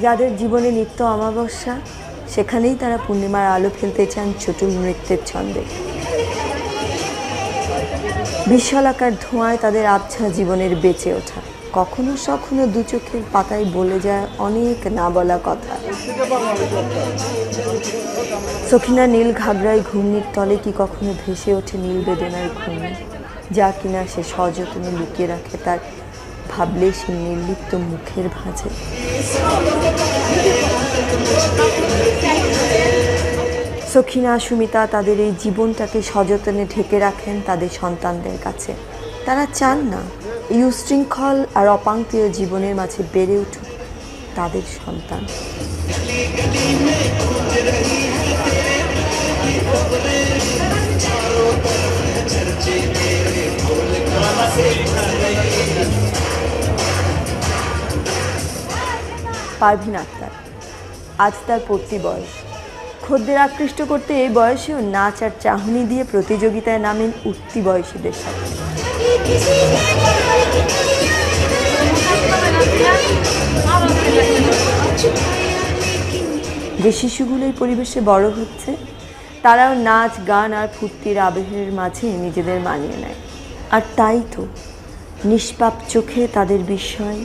যাদের জীবনে নিত্য অমাবস্যা, সেখানেই তারা পূর্ণিমার আলো ফেলতে চান চটুল নৃত্যের ছন্দে। বিশালাকার ধোঁয়ায় তাদের আবছা জীবনের বেঁচে ওঠা। কখনো সখনো দু চোখের পাতায় বলে যায় অনেক না বলা কথা। সখিনা নীল ঘাগরায় ঘূর্ণির তলে কি কখনো ভেসে ওঠে নীল বেদনার ঘূর্ণি? যা কিনা সে সযত্নে লুকিয়ে রাখে তার ভাবলে সে নির্লিপ্ত মুখের ভাঁজে। সখিনা, সুমিতা তাদের এই জীবনটাকে সযত্নে ঢেকে রাখেন তাদের সন্তানদের কাছে। তারা চান না, এই উশৃঙ্খল আর অপাঙ্ক্রিয় জীবনের মাঝে বেড়ে উঠুক তাদের সন্তান। পারভিন আক্তার। আজ তার পড়তি বয়স। খদ্দের আকৃষ্ট করতে এই বয়সেও নাচ আর চাহনি দিয়ে প্রতিযোগিতায় নামেন উঠতি বয়সীদের সাথে যে শিশুগুলো এই পরিবেশে বড় হচ্ছে, তারাও নাচ, গান আর ফুর্তির আবেহের মাঝে নিজেদের মানিয়ে নেয়। আর তাই তো নিষ্পাপ চোখে তাদের বিস্ময়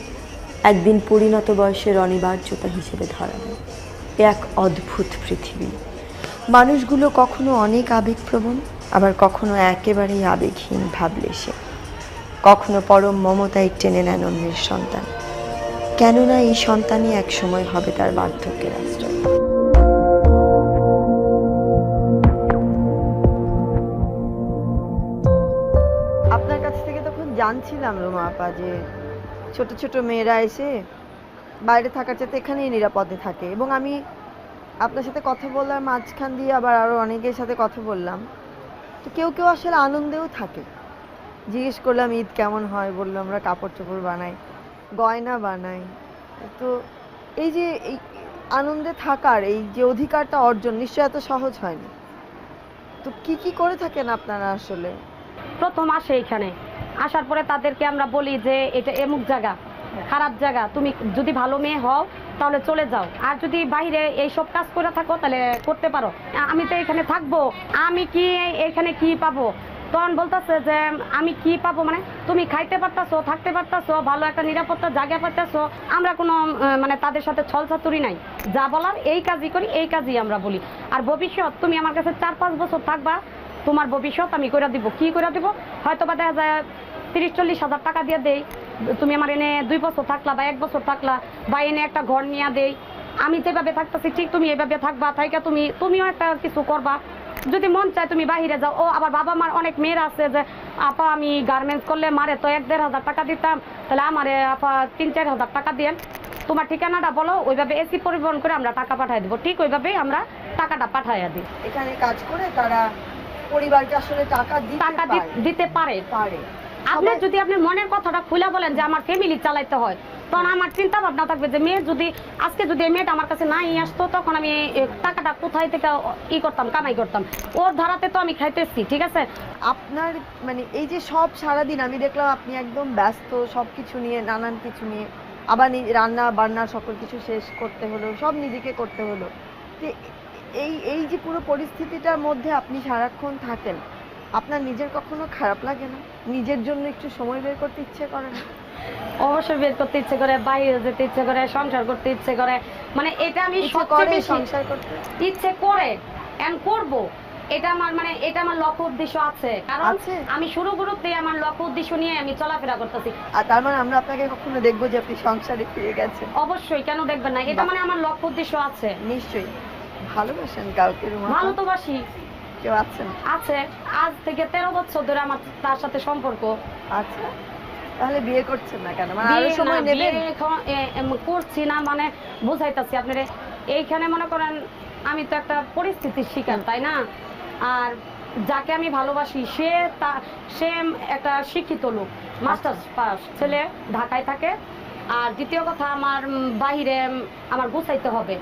একদিন পরিণত বয়সের অনিবার্যতা হিসেবে ধরা হয়। এক অদ্ভুত পৃথিবী। মানুষগুলো কখনো অনেক আবেগপ্রবণ, আবার কখনো একেবারেই আবেগহীন ভাবলে সে। কখনো পরম মমতায় টেনে নেন অন্যের সন্তান। কেননা এই সন্তানই এক সময় হবে তার বার্ধক্যের আশ্রয়। আপনার কাছ থেকে তখন জানছিলাম রোমা আপা যে ছোট ছোট মেয়েরা এসে বাইরে থাকার চাইতে এখানেই নিরাপদে থাকে। এবং আমি আপনার সাথে কথা বলার মাঝখান দিয়ে আবার আরও অনেকের সাথে কথা বললাম। তো কেউ কেউ আসলে আনন্দেও থাকে। জিজ্ঞেস করলাম, ঈদ কেমন হয়? বলল, আমরা কাপড় চোপড় বানাই, গয়না বানাই। তো এই যে এই আনন্দে থাকার এই যে অধিকারটা অর্জন নিশ্চয় এত সহজ হয়নি। তো কি কি করে থাকেন আপনারা আসলে? প্রথম আসে এখানে। আসার পরে তাদেরকে আমরা বলি যে এটা এমুক জায়গা, খারাপ জায়গা, তুমি যদি ভালো মেয়ে হও, তাহলে চলে যাও। আর যদি বাইরে এই সব কাজ করে থাকো, তাহলে করতে পারো। আমি তো এখানে থাকব, আমি কি এখানে কি পাবো? তখন বলতেছে যে, আমি কি পাবো? মানে তুমি খাইতে পারতাছো, থাকতে পারতাছো, ভালো একটা নিরাপত্তা জায়গা পাইতেছো, আমরা কোনো মানে তাদের সাথে ছল ছাতুরি নাই। যা বলার এই কাজই করি, এই কাজই আমরা বলি। আর ভবিষ্যৎ, তুমি আমার কাছে চার পাঁচ বছর থাকবা তোমার ভবিষ্যৎ আমি করে দিব। কি করে দিব? হয়তো বা দেখা যায় তিরিশ, চল্লিশ হাজার টাকা দিয়ে দেই। তুমি আমার এনে দুই বছর থাকলা বা এক বছর থাকলা বা এনে একটা ঘর নিয়ে দেই। আমি যেভাবে থাকতেছি ঠিক তুমি এভাবে থাকবা, থাইকা তুমি, তুমিও একটা কিছু করবা। যদি মন চায় তুমি বাহিরে যাও। ও, আবার বাবা মার অনেক মেয়েরা আছে যে, আপা, আমি গার্মেন্টস করলে মারে তো এক দেড় হাজার টাকা দিতাম। তাহলে আমারে আপা তিন, চার হাজার টাকা দিয়েন তোমার ঠিকানাটা বলো, ওইভাবে এসি পরিবহন করে আমরা টাকা পাঠাই দেবো। ঠিক ওইভাবেই আমরা টাকাটা পাঠাইয়া দিই। এখানে কাজ করে তারা পরিবারকে আসলে টাকা দিতে টাকা দিতে পারে। পারে। আপনার যদি আপনি মনের কথাটা খুলে বলেন যে আমার ফ্যামিলি চালাইতে হয় তখন আমার চিন্তা ভাবনা থাকবে যে মেয়ে যদি আজকে যদি মেয়েটা আমার কাছে নাই আসতো তখন আমি টাকাটা কোথায় থেকে ই করতাম কামাই করতাম? ওর ধারাতে তো আমি খাইতেছি ঠিক আছে? আপনার মানে এই যে সব সারাদিন আমি দেখলাম আপনি একদম ব্যস্ত সব কিছু নিয়ে নানান কিছু নিয়ে আবার রান্না বান্না সকল কিছু শেষ করতে হলো সব নিজেকে করতে হলো। এই এই যে পুরো পরিস্থিতিটার মধ্যে আপনি সারাক্ষণ থাকেন আপনার নিজের কখনো খারাপ লাগে না? নিজের জন্য একটু সময় বের করতে ইচ্ছে করে না? অবশ্যই বের করতে ইচ্ছে করে বাইরে যেতে ইচ্ছে করে সংসার করতে ইচ্ছে করে। মানে এটা আমি করে সংসার করতে? ইচ্ছে করে এন্ড করব। এটা আমার মানে এটা আমার লক্ষ্য উদ্দেশ্য আছে। কারণ আমি শুরু শুরুতে আমার লক্ষ্য উদ্দেশ্য নিয়ে আমি চলাফেরা করতেছি। আর তার মানে আমরা আপনাকে কখনো দেখব যে আপনি সংসারে ফিরে গেছেন? অবশ্যই কেন দেখবেন না? এটা মানে আমার লক্ষ্য উদ্দেশ্য আছে। নিশ্চয়ই। ভালোবাসেন কাউকে ভালো তো বাসি কেউ আছেন? আছে। আজ থেকে তেরো বছর ধরে আমার তার সাথে সম্পর্ক। আচ্ছা। তাহলে বিয়ে করছেন না কেন? মানে আরও সময় নেবেন? করছি না মানে বুঝাইতাছি আপনারে। এইখানে মনে করেন আমি তো একটা পরিস্থিতির শিকার তাই না? আর যাকে আমি ভালোবাসি সে তা সে একটা শিক্ষিত লোক মাস্টার্স পাস ছেলে ঢাকায় থাকে। আর দ্বিতীয় কথা আমার বাহিরে আমার গুছাইতে হবে।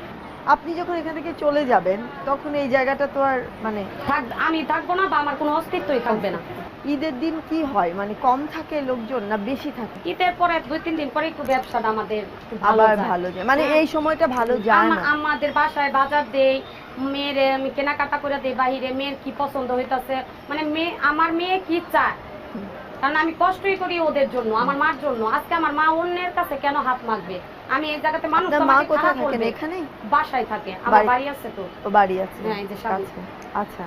আপনি যখন এখান থেকে চলে যাবেন তখন এই জায়গাটা তো আর মানে থাক আমি থাকব না বা আমার কোনো অস্তিত্বই থাকবে না। ঈদের দিন কি হয়? মানে কম থাকে লোকজন না বেশি থাকে? ঈদের পরে দুই তিন দিন পরে একটু ব্যবসাটা আমাদের একটু ভালো আবার যায়। ভালো যায়। মানে হ্যাঁ। এই সময়টা ভালো যায় আমা- না। আমাদের বাসায় বাজার দেই মেয়ের আমি কেনাকাটা করে দেই বাহিরে মেয়ের কি পছন্দ হইতাছে? মানে মেয়ে আমার মেয়ে কি চায়? কারণ আমি কষ্টই করি ওদের জন্য আমার মার জন্য। আজকে আমার মা অন্যের কাছে কেন হাত মাখবে? আমি এই জায়গাতে মানুষ মা কোথায় থাকেন? বলবে। বাসায় থাকে। আমার বাড়ি- আছে তো। ও বাড়ি আছে? হ্যাঁ, এই যে সামনে। কাছে। আচ্ছা।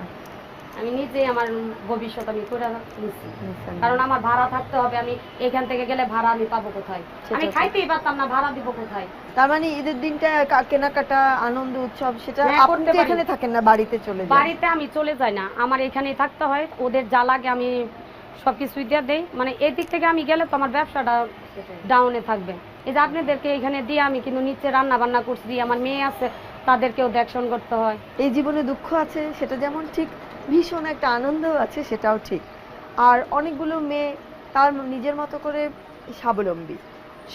আমি নিজেই আমার ভবিষ্যৎ আমি করে নিশ্চয়ই। কারণ আমার ভাড়া থাকতে হবে আমি এখান থেকে গেলে ভাড়া আমি পাবো কোথায়? আমি। খাইতেই পারতাম না ভাড়া দিব কোথায়? তার মানে ঈদের দিনটা কেনাকাটা আনন্দ উৎসব সেটা হ্যাঁ, আপনি এখানে থাকেন না বাড়িতে চলে যান। বাড়িতে আমি চলে যাই না আমার এখানেই থাকতে হয় ওদের যা লাগে আমি সব কিছুই দিয়ে দেই। মানে এই দিক থেকে আমি গেলে তো আমার ব্যবসাটা ডাউনে থাকবে। এই যে আপনাদেরকে এখানে দিয়ে আমি কিন্তু নিচে রান্না বান্না করছি আমার মেয়ে আছে, তাদেরকেও দেখশন করতে হয়। এই জীবনে দুঃখ আছে, সেটা যেমন ঠিক, ভীষণ একটা আনন্দ আছে, সেটাও ঠিক। আর অনেকগুলো মেয়ে তার নিজের মতো করে স্বাবলম্বী।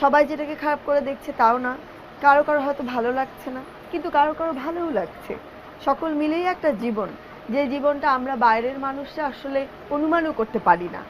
সবাই যেটাকে খারাপ করে দেখছে তাও না। কারও কারও হয়তো ভালো লাগছে না, কিন্তু কারও কারও ভালোও লাগছে। সকল মিলেই একটা জীবন, যে জীবনটা আমরা বাইরের মানুষরা আসলে অনুমানও করতে পারি না।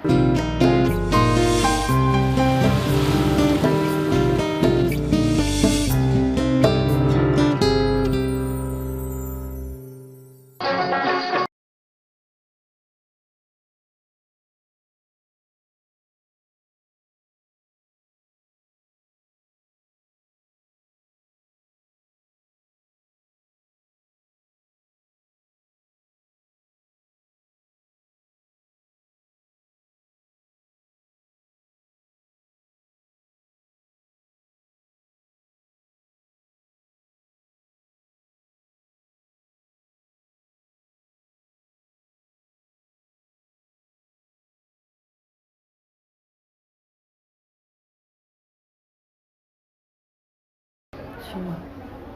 সোমা।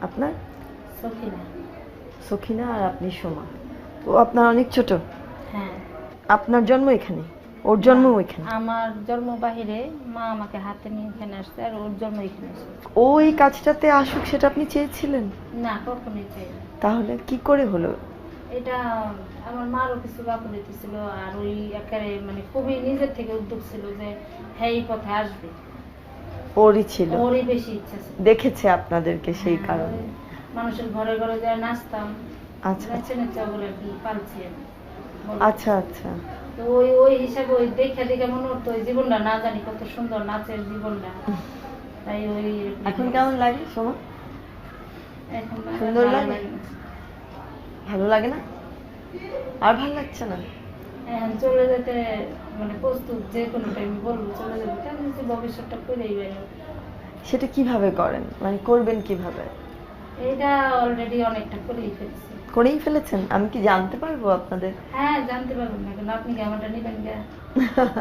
আপনার? সখিনা। আর আপনি সোমা। ও আপনার অনেক ছোট। হ্যাঁ। আপনার জন্ম এখানে? ওর জন্ম ওইখানে? আমার জন্ম বাহিরে। মা আমাকে হাতে নিয়ে এখানে আসছে আর ওর জন্ম এখানে ও এই কাজটাতে আসুক সেটা আপনি চেয়েছিলেন? না কখনোই চাই তাহলে কি করে হলো? এটা আমার মারও কিছু গাফলতি ছিল আর ওই একেবারে মানে খুবই নিজের থেকে উদ্যোগ ছিল যে হ্যাঁ এই পথে আসবে। ওরই ছিল। ওরই বেশি ইচ্ছা ছিল। দেখেছে আপনাদেরকে সেই হ্যাঁ, কারণে। মানুষের ঘরে ঘরে যায় নাচতাম আচ্ছা। কি পালছি আচ্ছা আচ্ছা। তো ওই ওই হিসাবে ওই দেখে দেখে মনে হতো ওই জীবনটা না জানি কত সুন্দর নাচের জীবনটা। তাই ওই এখন কেমন লাগে সোমা? সুন্দর ভালো লাগে? ভালো লাগে না? আর ভালো লাগছে না? চলে যেতে মানে প্রস্তুত যে কোনো টাইমে বলব চলে যাবে যে ভবিষ্যৎটা করেই বেরো সেটা কীভাবে করেন? মানে করবেন কীভাবে? এইটা অলরেডি অনেকটা করেই ফেলছি। করেই ফেলেছেন? আমি কি জানতে পারব আপনাদের? হ্যাঁ জানতে পারবেন না কিন্তু আপনি কি আমারটা নেবেন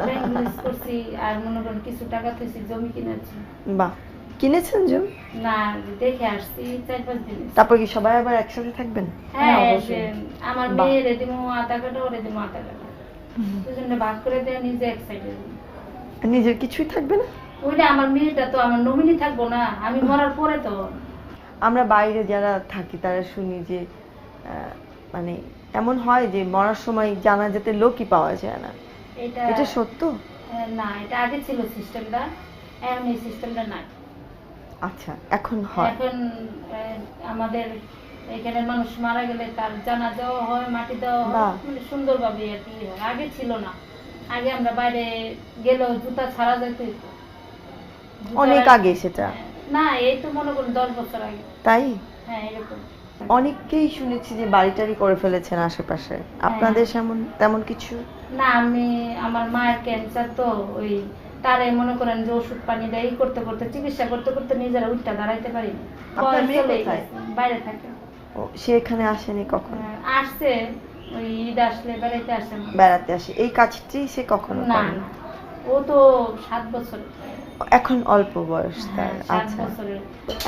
ব্যাংক করছি আর মনে করেন কিছু টাকা থেছি জমি কিনেছি। বাহ কিনেছেন জমি? না দেখে আসছি চার পাঁচ দিন। তারপর কি সবাই আবার একসাথে থাকবেন? হ্যাঁ অবশ্যই। আমার বাহ। মেয়ের দিমো আধা কাটা ওরে দিমো আধা কাটা। ভাগ করে দেয় নিজে এক সাইডে নিজের কিছুই থাকবে না? ওইটা আমার মেয়েটা তো আমার নমিনি থাকব না আমি মরার পরে তো। আমরা বাইরে যারা থাকি তারা শুনি যে মানে এমন হয় যে মরার সময় জানা যেতে লোকই পাওয়া যায় না। এটা এটা সত্য? হ্যাঁ, না এটা আগে ছিল সিস্টেমটা এখন এই সিস্টেমটা নাই। আচ্ছা এখন হয়। এখন আমাদের এখানে মানুষ মারা গেলে তার জানা দেওয়া হয় মাটি দেওয়া হয়। মানে সুন্দরভাবে আর কি আগে ছিল না। আগে আমরা বাইরে গেলেও জুতা ছাড়া যেত। অনেক আগে সেটা। না এই তো মনে করুন দশ বছর আগে। তাই? হ্যাঁ এরকম। অনেককেই শুনেছি যে বাড়িটারি করে ফেলেছেন আশেপাশে। আপনাদের সেমন তেমন কিছু? না আমি আমার মায়ের ক্যান্সার তো ওই তারে মনে করেন যে ওষুধ পানি দেয় করতে করতে চিকিৎসা করতে করতে নিজেরা উঠটা দাঁড়াইতে পারি? বাইরে থাকে। সে এখানে আসেনি কখন? আসছে। ওই ঈদ আসলে বেড়াইতে আসে না। বেড়াতে আসে। এই কাজটি সে কখনো না ও তো সাত বছর। এখন অল্প বয়স তার হ্যাঁ, আচ্ছা।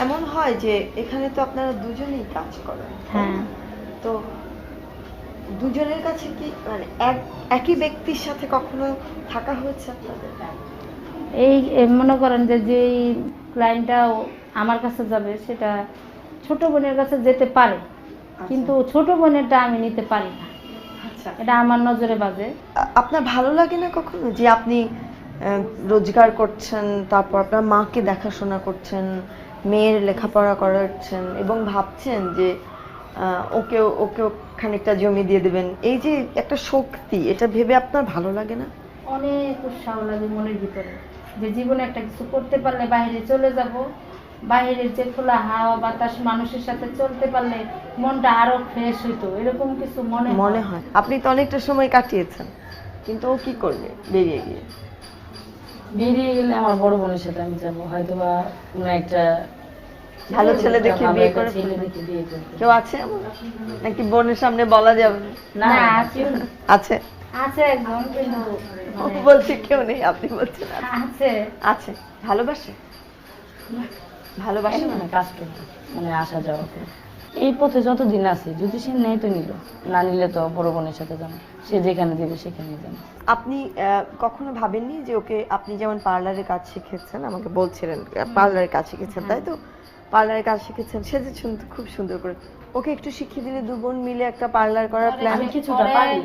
এমন হয় যে এখানে তো আপনারা দুজনেই কাজ করেন হ্যাঁ। তো দুজনের কাছে কি মানে এক একই ব্যক্তির সাথে কখনো থাকা হয়েছে আপনাদের? এই মনে করেন যে যেই ক্লায়েন্টটা আমার কাছে যাবে সেটা ছোট বোনের কাছে যেতে পারে কিন্তু ছোট বোনেরটা আমি নিতে পারি না। আচ্ছা। আচ্ছা এটা আমার নজরে বাজে। আপনার ভালো লাগে না কখনো? যে আপনি রোজগার করছেন তারপর আপনার মাকে দেখাশোনা করছেন মেয়ের লেখাপড়া করাচ্ছেন এবং ভাবছেন যে ওকে ওকে খানিকটা জমি দিয়ে দেবেন। এই যে একটা শক্তি এটা ভেবে আপনার ভালো লাগে না? অনেক উৎসাহ লাগে মনের ভিতরে। যে জীবনে একটা কিছু করতে পারলে বাইরে চলে যাব বাইরের যে খোলা হাওয়া বাতাস মানুষের সাথে চলতে পারলে মনটা আরও ফ্রেশ হইতো। এরকম কিছু মনে মনে হয়। আপনি তো অনেকটা সময় কাটিয়েছেন কিন্তু ও কি করবে বেরিয়ে গিয়ে? বেরিয়ে গেলে আমার বড় বোনের সাথে আমি যাব। হয়তো বা কোনো একটা ভালো ছেলে দেখে বিয়ে করে কেউ আছে নাকি বোনের সামনে বলা যাবে না? আছে। আছে? আছে একজন কিন্তু বলছে কেউ নেই আপনি বলছেন আছে। আছে। আছে। ভালোবাসে? ভালোবাসে মানে কাজ মানে আসা যাওয়া করে। এই পথে যতদিন আছে যদি সে নেয় তো নিল না নিলে তো বড় বোনের সাথে যাব সে যেখানে দেবে সেখানে যাব। আপনি কখনো ভাবেননি যে ওকে আপনি যেমন পার্লারের কাজ শিখেছেন আমাকে বলছিলেন পার্লারের কাজ শিখেছেন তাই তো? পার্লারের কাজ শিখেছেন সে যে খুব সুন্দর করে। ওকে একটু শিখিয়ে দিলে দু বোন মিলে একটা পার্লার করার প্ল্যান কিছুটা পারি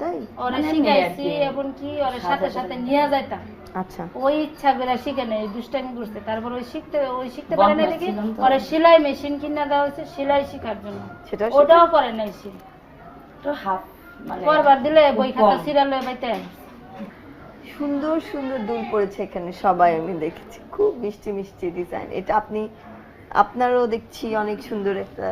তাই? ওরে মানে শিখাইছি মেয়ে আর কি। এবং কি ওর সাথে সাথে নিয়ে যাইতাম। আচ্ছা। ওই ইচ্ছা করে শিখে নেই দুষ্টামি করছে। তারপর ওই শিখতে ওই শিখতে পারে না বদমাশ দেখি ওরে সেলাই মেশিন কিনে দেওয়া হয়েছে সেলাই শেখার জন্য। ওটাও নাই সে। তো হাফ মানে করবার দিলে বই খাতা কম। সিরিয়াল বাইতে সুন্দর সুন্দর দুল পড়েছে এখানে সবাই আমি দেখেছি। খুব মিষ্টি মিষ্টি ডিজাইন এটা আপনি আপনারও দেখছি অনেক সুন্দর একটা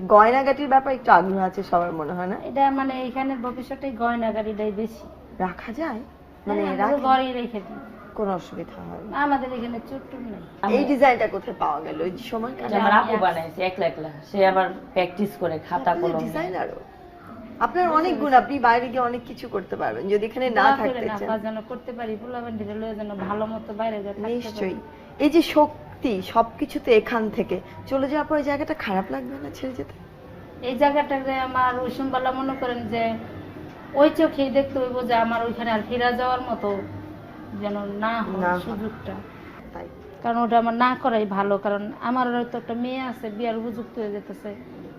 গয়নাগাটির ব্যাপারে একটু আগ্রহ আছে সবার মনে হয় না? এটা মানে এখানে ভবিষ্যতে গয়না গাড়িটাই বেশি। রাখা যায়? মানে হ্যাঁ, রাখা আমরা রেখে দিই। কোনো অসুবিধা হয় না। আমাদের এখানে চুট্টু নেই। এই ডিজাইনটা কোথায় পাওয়া গেল? ওই সময় আমার আপু বানাইছে একলা একলা। সে আবার প্র্যাকটিস করে খাতা কলম। নিয়ে। ডিজাইনারও। আপনার অনেক গুণ আপনি বাইরে গিয়ে অনেক কিছু করতে পারবেন। যদি এখানে না করে থাকতে চান। বা যেন করতে পারি লয়ে যেন ভালো মতো বাইরে যা থাকতে নিশ্চয়ই। এই যে শক্তি সবকিছুতে এখান থেকে। চলে যাওয়ার পর ওই জায়গাটা খারাপ লাগবে না ছেড়ে যেতে? এই জায়গাটাতে আমার ওই সোমবালা মনে করেন যে ওই চোখেই দেখতে হইব যে আমার ওইখানে আর ফিরা যাওয়ার মতো যেন না হয় হয়। সুযোগটা। তাই। কারণ ওটা আমার না করাই ভালো কারণ আমার হয়তো একটা মেয়ে আছে বিয়ার উপযুক্ত হয়ে যেতেছে।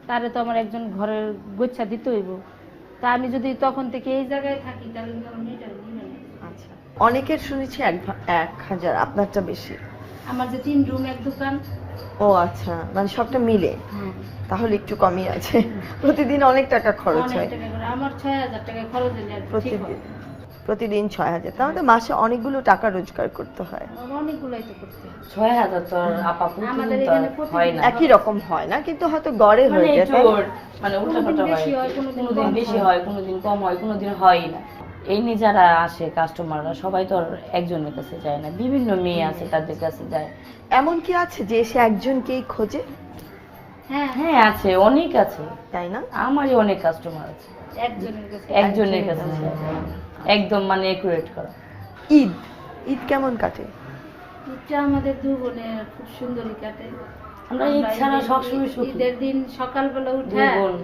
তারে তো আমার একজন ঘরের গোচ্ছা দিতে হইব। তা আমি যদি তখন থেকে এই জায়গায় থাকি তাহলে আমার মেয়েটা আচ্ছা। অনেকের শুনেছি এক এক হাজার আপনারটা বেশি। আমার যে তিন রুম এক দোকান। ও আচ্ছা মানে সবটা মিলে। হ্যাঁ। তাহলে একটু কমই আছে। প্রতিদিন অনেক টাকা খরচ হয়। আমার ছয় হাজার টাকা খরচ হলে আর কি ঠিক হয়। প্রতিদিন প্রতিদিন ছয় হাজার। তাহলে মাসে অনেকগুলো টাকা রোজগার করতে হয়। আমার তো করতে ছয় হাজার তো আপা আমাদের এখানে হয় না। একই রকম হয় না কিন্তু হয়তো গড়ে মানে হয়ে যায়। মানে কোনোদিন হয়। বেশি হয়, কোনোদিন বেশি হয়। হয় কোনোদিন কম হয় কোনোদিন হয়ই না। এই নিয়ে যারা আসে কাস্টমাররা সবাই তো আর একজনের কাছে যায় না। বিভিন্ন মেয়ে আছে তাদের কাছে যায়। এমন কি আছে যে সে একজনকেই খোঁজে? হ্যাঁ। হ্যাঁ আছে অনেক আছে। তাই না? আমারই অনেক কাস্টমার আছে। একজনের কাছে একজনের কাছে একদম মানে একুরেট করা। ঈদ। ঈদ কেমন কাটে? ঈদটা আমাদের দু বোনের খুব সুন্দরই কাটে। আমরা ঈদ ছাড়া সবসময় ঈদের দিন সকালবেলা উঠে বোন।